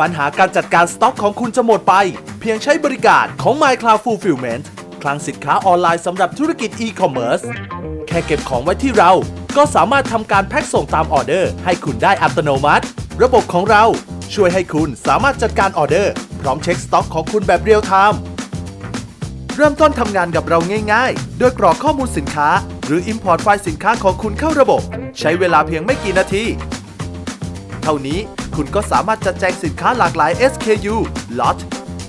ปัญหาการจัดการสต็อกของคุณจะหมดไป เพียงใช้บริการของ MyCloud Fulfillment คลังสินค้าออนไลน์สำหรับธุรกิจ e-commerce แค่เก็บของไว้ที่เรา ก็สามารถทำการแพ็คส่งตามออเดอร์ ให้คุณได้อัตโนมัติ ระบบของเราช่วยให้คุณสามารถจัดการออเดอร์ พร้อมเช็คสต็อกของคุณแบบเรียลไทม์เริ่มต้นทำงานกับเราง่ายๆ โดยกรอกข้อมูลสินค้า หรือ Import ไฟล์สินค้าของคุณเข้าระบบ ใช้เวลาเพียงไม่กี่นาที เท่านี้ คุณก็สามารถจัดแจงสินค้าหลากหลาย SKU Lot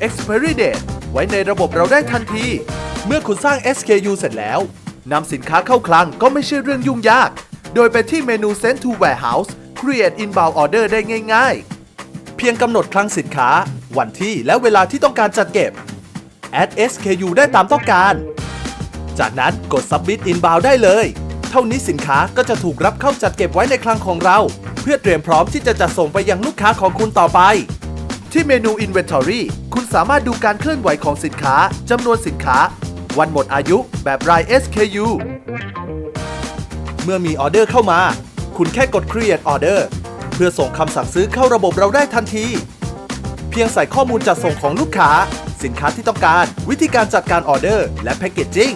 Expiry Date ไว้ในระบบเราได้ทันที เมื่อคุณสร้าง SKU เสร็จแล้วนำสินค้าเข้าคลังก็ไม่ใช่เรื่องยุ่งยาก โดยไปที่เมนู Send to Warehouse Create Inbound Order ได้ง่าย ๆ เพียงกำหนดคลังสินค้า วันที่และเวลาที่ต้องการจัดเก็บ add SKU ได้ตามต้องการ จากนั้นกด Submit Inbound ได้เลย เท่านี้สินค้าก็จะถูกรับเข้าจัดเก็บไว้ในคลังของเรา เพื่อเตรียมพร้อมที่จะจัดส่งไปยังลูกค้าของคุณต่อไป ที่เมนู Inventory คุณสามารถดูการเคลื่อนไหวของสินค้าจำนวนสินค้า วันหมดอายุแบบราย SKU เมื่อมีออเดอร์เข้ามา คุณแค่กด Create Order เพื่อส่งคำสั่งซื้อเข้าระบบเราได้ทันที เพียงใส่ข้อมูลจัดส่งของลูกค้า สินค้าที่ต้องการ วิธีการจัดการออเดอร์ และแพคเกจจิ้ง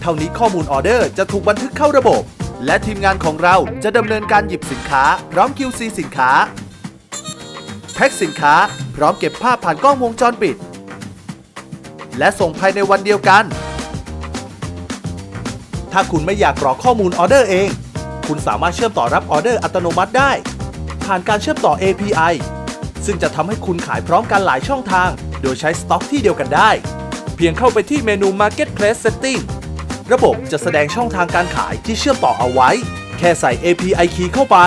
เท่านี้ข้อมูลออเดอร์จะถูกบันทึกเข้าระบบ และทีมงานของเราจะดำเนินการหยิบสินค้า พร้อม QC สินค้า แพ็คสินค้า พร้อมเก็บภาพผ่านกล้องวงจรปิด และส่งภายในวันเดียวกัน ถ้าคุณไม่อยากกรอกข้อมูลออเดอร์เอง คุณสามารถเชื่อมต่อรับออเดอร์อัตโนมัติได้ ผ่านการเชื่อมต่อ API ซึ่งจะทำให้คุณขายพร้อมกันหลายช่องทาง โดยใช้สต็อกที่เดียวกันได้ เพียงเข้าไปที่เมนู Marketplace Setting ระบบจะแสดงช่องทางการขายที่เชื่อมต่อเอาไว้ แค่ใส่ API key เข้าไป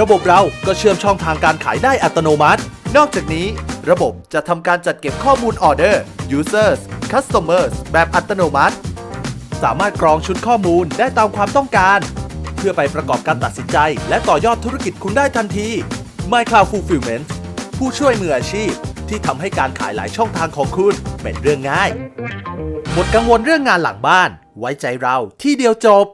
ระบบเราก็เชื่อมช่องทางการขายได้อัตโนมัติ นอกจากนี้ ระบบจะทำการจัดเก็บข้อมูลออเดอร์ Users Customers แบบอัตโนมัติ สามารถกรองชุดข้อมูลได้ตามความต้องการ เพื่อไปประกอบการตัดสินใจ และต่อยอดธุรกิจคุณได้ทันที MyCloud Fulfillment ผู้ช่วยมืออาชีพ ที่ทำให้การขายหลายช่องทางของคุณเป็นเรื่องง่าย หมดกังวลเรื่องงานหลังบ้าน ไว้ใจเราที่เดียวจบ